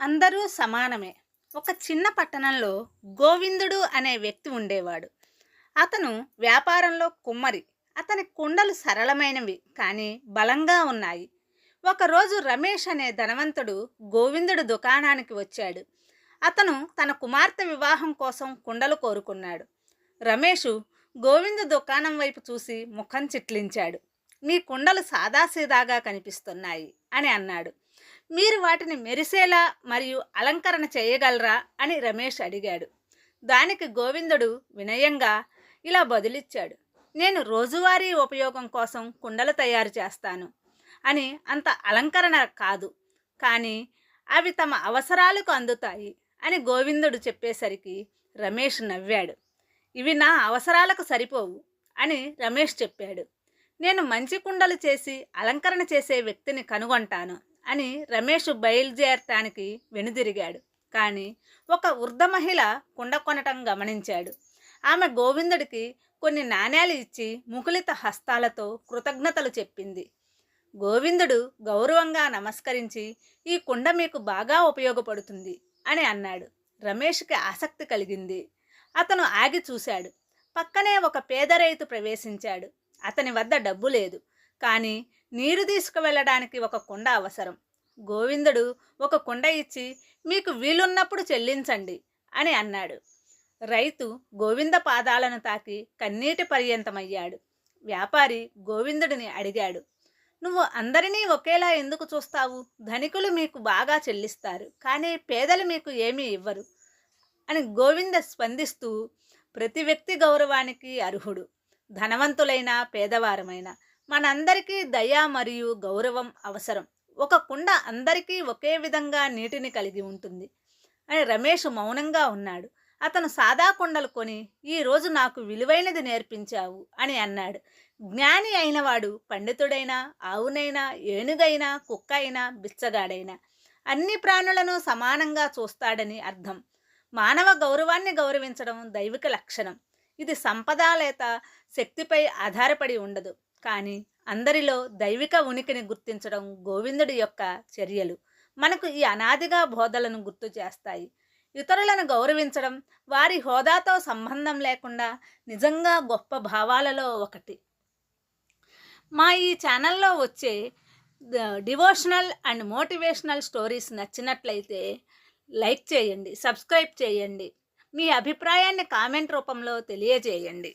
అందరూ సమానమే. ఒక చిన్న పట్టణంలో గోవిందుడు అనే వ్యక్తి ఉండేవాడు. అతను వ్యాపారంలో కుమ్మరి అతని కుండలు సరళమైనవి కానీ బలంగా ఉన్నాయి. ఒకరోజు రమేష్ అనే ధనవంతుడు గోవిందుడు దుకాణానికి వచ్చాడు. అతను తన కుమార్తె వివాహం కోసం కుండలు కోరుకున్నాడు. రమేషు గోవిందు దుకాణం వైపు చూసి ముఖం చిట్లించాడు. మీ కుండలు సాదాసీదాగా కనిపిస్తున్నాయి అని అన్నాడు. మీరు వాటిని మెరిసేలా మరియు అలంకరణ చేయగలరా అని రమేష్ అడిగాడు. దానికి గోవిందుడు వినయంగా ఇలా బదులిచ్చాడు. నేను రోజువారీ ఉపయోగం కోసం కుండలు తయారు చేస్తాను అని అంత అలంకరణ కాదు కానీ అవి తమ అవసరాలకు అందుతాయి అని గోవిందుడు చెప్పేసరికి రమేష్ నవ్వాడు. ఇవి నా అవసరాలకు సరిపోవు అని రమేష్ చెప్పాడు. నేను మంచి కుండలు చేసి అలంకరణ చేసే వ్యక్తిని కనుగొంటాను. అని రమేష్ బయలుదేరటానికి వెనుదిరిగాడు. కానీ ఒక వృద్ధ మహిళ కుండ కొనటం గమనించాడు. ఆమె గోవిందుడికి కొన్ని నాణేలు ఇచ్చి ముకులిత హస్తాలతో కృతజ్ఞతలు చెప్పింది. గోవిందుడు గౌరవంగా నమస్కరించి ఈ కుండ మీకు బాగా ఉపయోగపడుతుంది అని అన్నాడు. రమేష్కి ఆసక్తి కలిగింది. అతను ఆగి చూశాడు. పక్కనే ఒక పేద రైతు ప్రవేశించాడు. అతని వద్ద డబ్బు లేదు. కానీ నీరు తీసుకువెళ్ళడానికి ఒక కుండ అవసరం. గోవిందుడు ఒక కుండ ఇచ్చి మీకు వీలున్నప్పుడు చెల్లించండి అని అన్నాడు. రైతు గోవింద పాదాలను తాకి కన్నీటి పర్యంతమయ్యాడు. వ్యాపారి గోవిందుడిని అడిగాడు నువ్వు అందరినీ ఒకేలా ఎందుకు చూస్తావు? ధనికులు మీకు బాగా చెల్లిస్తారు కానీ పేదలు మీకు ఏమీ ఇవ్వరు అని గోవింద స్పందిస్తూ ప్రతి వ్యక్తి గౌరవానికి అర్హుడు ధనవంతులైన పేదవారమైన మనందరికీ దయ మరియు గౌరవం అవసరం. ఒక కుండ అందరికీ ఒకే విధంగా నీటిని కలిగి ఉంటుంది. అని రమేష్ మౌనంగా ఉన్నాడు. అతను సాదా కుండలు కొని ఈరోజు నాకు విలువైనది నేర్పించావు అని అన్నాడు. జ్ఞాని అయినవాడు పండితుడైనా ఆవునైనా ఏనుగైనా కుక్క అయినా బిచ్చగాడైనా అన్ని ప్రాణులను సమానంగా చూస్తాడని అర్థం. మానవ గౌరవాన్ని గౌరవించడం దైవిక లక్షణం. ఇది సంపద లేత శక్తిపై ఆధారపడి ఉండదు. కానీ అందరిలో దైవిక ఉనికిని గుర్తించడం గోవిందుడి యొక్క చర్యలు. మనకు ఈ అనాదిగా బోధలను గుర్తు చేస్తాయి. ఇతరులను గౌరవించడం వారి హోదాతో సంబంధం లేకుండా నిజంగా గొప్ప భావాలలో ఒకటి. మా ఈ ఛానల్లో వచ్చే డివోషనల్ అండ్ మోటివేషనల్ స్టోరీస్ నచ్చినట్లయితే లైక్ చేయండి సబ్స్క్రైబ్ చేయండి. మీ అభిప్రాయాన్ని కామెంట్ రూపంలో తెలియజేయండి.